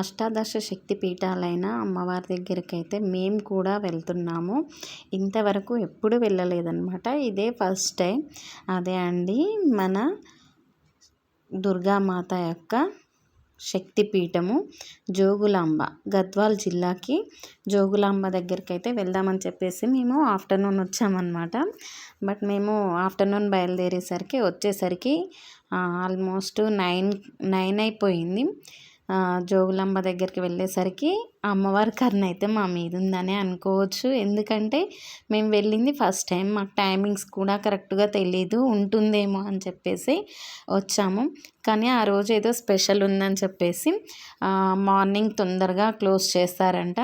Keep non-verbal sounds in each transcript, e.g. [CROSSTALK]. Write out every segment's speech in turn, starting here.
అష్టాదశ శక్తి పీఠాలైన అమ్మవారి దగ్గరికి అయితే మేము కూడా వెళ్తున్నాము. ఇంతవరకు ఎప్పుడు వెళ్ళలేదన్నమాట. ఇదే ఫస్ట్ టైం. అదే అండి మన దుర్గామాత యొక్క శక్తిపీఠము జోగులాంబ గద్వాల్ జిల్లాకి జోగులాంబ దగ్గరికి అయితే వెళ్దామని చెప్పేసి మేము ఆఫ్టర్నూన్ వచ్చామన్నమాట. బట్ మేము ఆఫ్టర్నూన్ బయలుదేరేసరికి వచ్చేసరికి ఆల్మోస్ట్ నైన్ నైన్ అయిపోయింది. జోగులాంబ దగ్గరికి వెళ్ళేసరికి అమ్మవారి కర్ణ అయితే మా మీద ఉందని అనుకోవచ్చు. ఎందుకంటే మేము వెళ్ళింది ఫస్ట్ టైం మాకు టైమింగ్స్ కూడా కరెక్ట్గా తెలియదు ఉంటుందేమో అని చెప్పేసి వచ్చాము. కానీ ఆ రోజు ఏదో స్పెషల్ ఉందని చెప్పేసి మార్నింగ్ తొందరగా క్లోజ్ చేస్తారంట.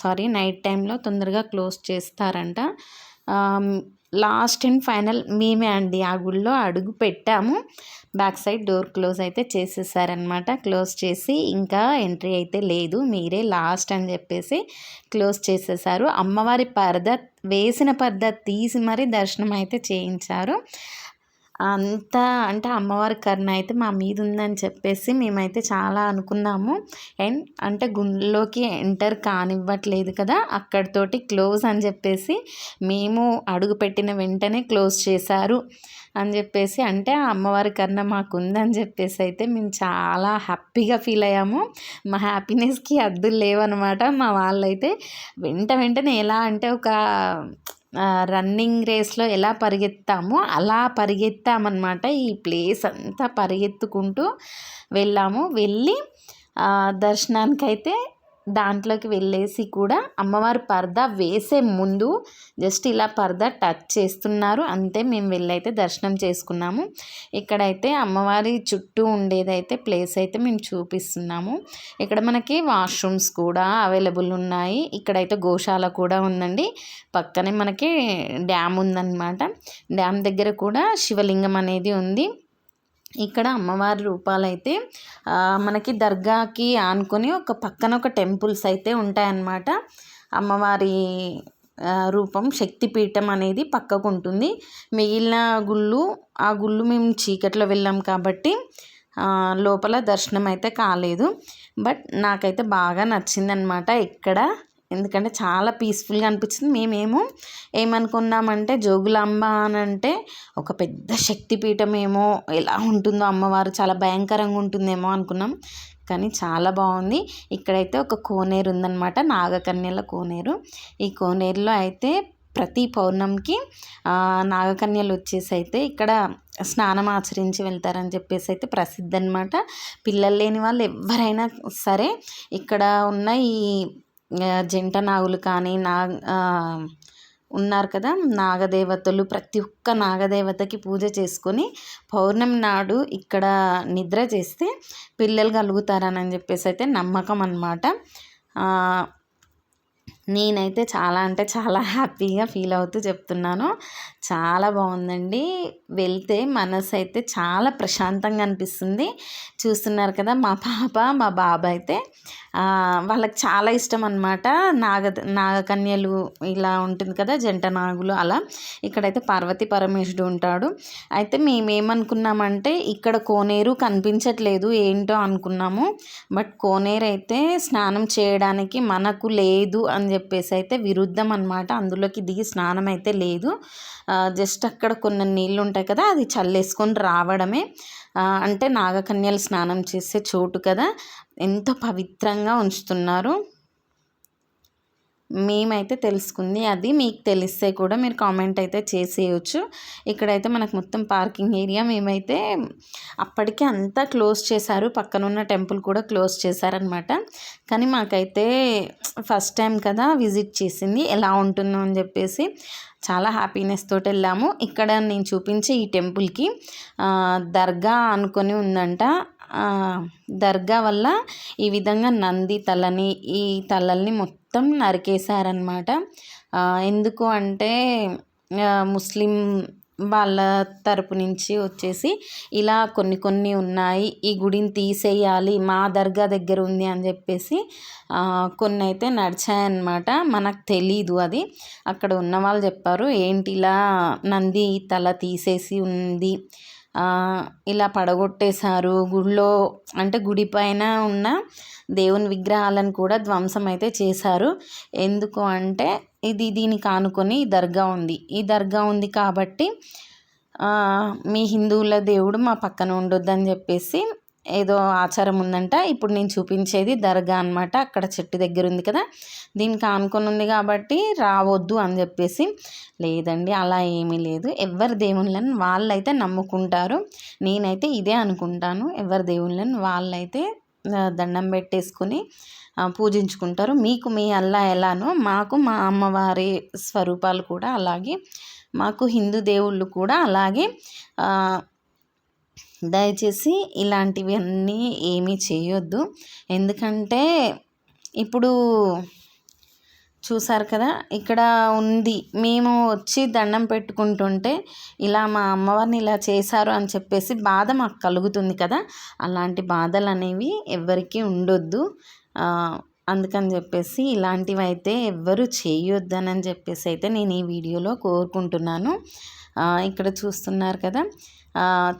సారీ నైట్ టైంలో తొందరగా క్లోజ్ చేస్తారంట. లాస్ట్ అండ్ ఫైనల్ మేమే అండి ఆ గుళ్ళో అడుగు పెట్టాము. బ్యాక్ సైడ్ డోర్ క్లోజ్ అయితే చేసేసారనమాట క్లోజ్ చేసి ఇంకా ఎంట్రీ అయితే లేదు. మీరే లాస్ట్ అని చెప్పేసి క్లోజ్ చేసేసారు. అమ్మవారి పరద వేసిన పరద తీసి మరీ దర్శనం అయితే చేయించారు. అంత అంటే అమ్మవారి కరుణ అయితే మా మీద ఉందని చెప్పేసి మేమైతే చాలా అనుకున్నాము. అండ్ అంటే గుండెలోకి ఎంటర్ కానివ్వట్లేదు కదా అక్కడితోటి క్లోజ్ అని చెప్పేసి మేము అడుగు పెట్టిన వెంటనే క్లోజ్ చేశారు అని చెప్పేసి అంటే ఆ అమ్మవారి కన్నా మాకు ఉందని చెప్పేసి అయితే మేము చాలా హ్యాపీగా ఫీల్ అయ్యాము. మా హ్యాపీనెస్కి అద్దులు లేవన్నమాట మా వాళ్ళైతే. వెంట వెంటనే ఎలా అంటే ఒక రన్నింగ్ రేస్లో ఎలా పరిగెత్తామో అలా పరిగెత్తామన్నమాట. ఈ ప్లేస్ అంతా పరిగెత్తుకుంటూ వెళ్ళాము. వెళ్ళి దర్శనానికైతే దాంట్లోకి వెళ్ళేసి కూడా అమ్మవారి పరదా వేసే ముందు జస్ట్ ఇలా పరదా టచ్ చేస్తున్నారు. అంతే మేము వెళ్ళైతే దర్శనం చేసుకున్నాము. ఇక్కడైతే అమ్మవారి చుట్టూ ఉండేదైతే ప్లేస్ అయితే మేము చూపిస్తున్నాము. ఇక్కడ మనకి వాష్రూమ్స్ కూడా అవైలబుల్ ఉన్నాయి. ఇక్కడైతే గోశాల కూడా ఉందండి. పక్కనే మనకి డ్యామ్ ఉందన్నమాట. డ్యామ్ దగ్గర కూడా శివలింగం అనేది ఉంది. ఇక్కడ అమ్మవారి రూపాలైతే మనకి దర్గాకి ఆనుకొని ఒక పక్కన ఒక టెంపుల్స్ అయితే ఉంటాయన్నమాట. అమ్మవారి రూపం శక్తిపీఠం అనేది పక్కకు ఉంటుంది. మిగిలిన గుళ్ళు ఆ గుళ్ళు మేము చీకట్లో వెళ్ళాం కాబట్టి లోపల దర్శనం అయితే కాలేదు. బట్ నాకైతే బాగా నచ్చిందనమాట ఇక్కడ. ఎందుకంటే చాలా పీస్ఫుల్గా అనిపించింది. మేమేమో ఏమనుకున్నామంటే జోగులాంబ అని అంటే ఒక పెద్ద శక్తిపీఠం ఏమో ఎలా ఉంటుందో అమ్మవారు చాలా భయంకరంగా ఉంటుందేమో అనుకున్నాం. కానీ చాలా బాగుంది. ఇక్కడైతే ఒక కోనేరు ఉందన్నమాట. నాగకన్యల కోనేరు. ఈ కోనేరులో అయితే ప్రతి పౌర్ణమికి నాగకన్యలు వచ్చేసి అయితే ఇక్కడ స్నానం ఆచరించి వెళ్తారని చెప్పేసి అయితే ప్రసిద్ధి అనమాట పిల్లలు లేని వాళ్ళు ఎవరైనా సరే ఇక్కడ ఉన్న ఈ జంట నాగులు కానీ నా ఉన్నారు కదా నాగదేవతలు. ప్రతి ఒక్క నాగదేవతకి పూజ చేసుకొని పౌర్ణమి నాడు ఇక్కడ నిద్ర చేస్తే పిల్లలు కలుగుతారని చెప్పేసి అయితే నమ్మకం అన్నమాట. నేనైతే చాలా అంటే చాలా [LAUGHS] హ్యాపీగా ఫీల్ అవుతూ చెప్తున్నాను. చాలా బాగుందండి. వెళ్తే మనసు అయితే చాలా ప్రశాంతంగా అనిపిస్తుంది. చూస్తున్నారు కదా మా పాప మా బాబా అయితే వాళ్ళకి చాలా ఇష్టం అనమాట నాగ నాగకన్యలు ఇలా ఉంటుంది కదా జంట నాగులు అలా. ఇక్కడైతే పార్వతి పరమేశ్వరుడు ఉంటాడు. అయితే మేమేమనుకున్నామంటే ఇక్కడ కోనేరు కనిపించట్లేదు ఏంటో అనుకున్నాము. బట్ కోనేరు అయితే స్నానం చేయడానికి మనకు లేదు అని చెప్పేసి అయితే విరుద్ధం అనమాట అందులోకి దిగి స్నానం అయితే లేదు జస్ట్ అక్కడ కొన్ని నీళ్ళు ఉంటాయి కదా అది చల్లేసుకొని రావడమే. అంటే నాగకన్యలు స్నానం చేసే చోటు కదా ఎంత పవిత్రంగా ఉంచుతున్నారు. మేమైతే తెలుసుకుంది అది మీకు తెలిస్తే కూడా మీరు కామెంట్ అయితే చేసేయచ్చు. ఇక్కడైతే మనకు మొత్తం పార్కింగ్ ఏరియా మేమైతే అప్పటికే అంతా క్లోజ్ చేశారు పక్కన ఉన్న టెంపుల్ కూడా క్లోజ్ చేశారనమాట. కానీ మాకైతే ఫస్ట్ టైం కదా విజిట్ చేసింది ఎలా ఉంటుందో అని చెప్పేసి. చాలా హ్యాపీనెస్ తోటి వెళ్ళాము. ఇక్కడ నేను చూపించే ఈ టెంపుల్కి దర్గా అనుకొని ఉందంట. దర్గా వల్ల ఈ విధంగా నంది తలని ఈ తలల్ని మొత్తం నరికేశారనమాట ఎందుకు అంటే ముస్లిం వాళ్ళ తరపు నుంచి వచ్చేసి ఇలా కొన్ని కొన్ని ఉన్నాయి ఈ గుడిని తీసేయాలి మా దర్గా దగ్గర ఉంది అని చెప్పేసి కొన్ని అయితే నడిచాయన్నమాట. మనకు తెలీదు అది. అక్కడ ఉన్న వాళ్ళు చెప్పారు ఏంటి ఇలా నంది తల తీసేసి ఉంది ఇలా పడగొట్టేశారు గుడిలో అంటే గుడి పైన ఉన్న దేవుని విగ్రహాలను కూడా ధ్వంసం అయితే చేశారు. ఎందుకు అంటే ఇది దీనికి ఆనుకొని దర్గా ఉంది. ఈ దర్గా ఉంది కాబట్టి మీ హిందువుల దేవుడు మా పక్కన ఉండొద్దని చెప్పేసి ఏదో ఆచారం ఉందంట. ఇప్పుడు నేను చూపించేది దర్గా అనమాట అక్కడ చెట్టు దగ్గర ఉంది కదా దీనికి ఆనుకొని ఉంది కాబట్టి రావద్దు అని చెప్పేసి. లేదండి అలా ఏమీ లేదు. ఎవరి దేవుళ్ళని వాళ్ళైతే నమ్ముకుంటారు. నేనైతే ఇదే అనుకుంటాను. ఎవరి దేవుళ్ళని వాళ్ళైతే దండం పెట్టేసుకుని పూజించుకుంటారు. మీకు మీ అల్లా ఎలానో మాకు మా అమ్మవారి స్వరూపాలు కూడా అలాగే మాకు హిందూ దేవుళ్ళు కూడా అలాగే దయచేసి ఇలాంటివి అన్నీ ఏమీ చేయొద్దు. ఎందుకంటే ఇప్పుడు చూసారు కదా? ఇక్కడ ఉంది. మేము వచ్చి దండం పెట్టుకుంటుంటే ఇలా మా అమ్మవారిని ఇలా చేశారు అని చెప్పేసి బాధ మాకు కలుగుతుంది కదా? అలాంటి బాధలు అనేవి ఎవరికీ ఉండొద్దు. అందుకని చెప్పేసి ఇలాంటివి అయితే ఎవ్వరు చేయొద్దనని చెప్పేసి అయితే నేను ఈ వీడియోలో కోరుకుంటున్నాను. ఇక్కడ చూస్తున్నారు కదా?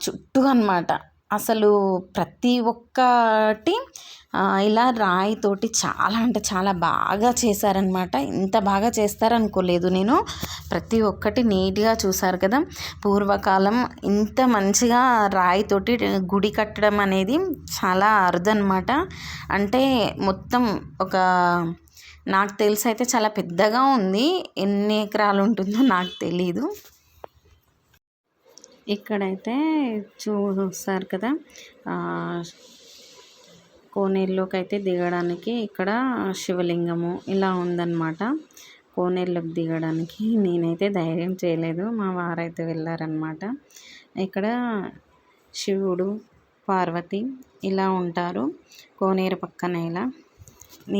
చుట్టూ అనమాట అసలు ప్రతి ఒక్కటి ఇలా రాయితోటి చాలా అంటే చాలా బాగా చేశారనమాట ఇంత బాగా చేస్తారనుకోలేదు నేను. ప్రతి ఒక్కటి నీట్గా చూశారు కదా. పూర్వకాలం ఇంత మంచిగా రాయితోటి గుడి కట్టడం అనేది చాలా అరుదనమాట అంటే మొత్తం ఒక నాకు తెలిసి అయితే చాలా పెద్దగా ఉంది. ఎన్ని ఎకరాలు ఉంటుందో నాకు తెలీదు. ఇక్కడైతే చూస్తారు కదా కోనేరులోకి అయితే దిగడానికి ఇక్కడ శివలింగము ఇలా ఉందన్నమాట. కోనేరులోకి దిగడానికి నేనైతే ధైర్యం చేయలేదు మా వారైతే వెళ్ళారనమాట ఇక్కడ శివుడు పార్వతి ఇలా ఉంటారు కోనేరు పక్కన ఇలా.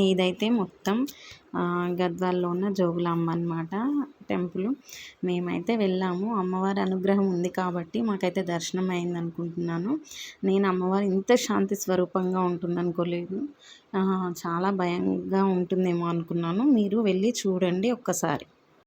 ఇదైతే మొత్తం గద్వాల్లో ఉన్న జోగులాంబ అనమాట టెంపుల్. మేమైతే వెళ్ళాము. అమ్మవారి అనుగ్రహం ఉంది కాబట్టి మాకైతే దర్శనం అయింది అనుకుంటున్నాను నేను అమ్మవారు ఇంత శాంతి స్వరూపంగా ఉంటుంది అనుకోలేదు చాలా భయంగా ఉంటుందేమో అనుకున్నాను. మీరు వెళ్ళి చూడండి ఒక్కసారి.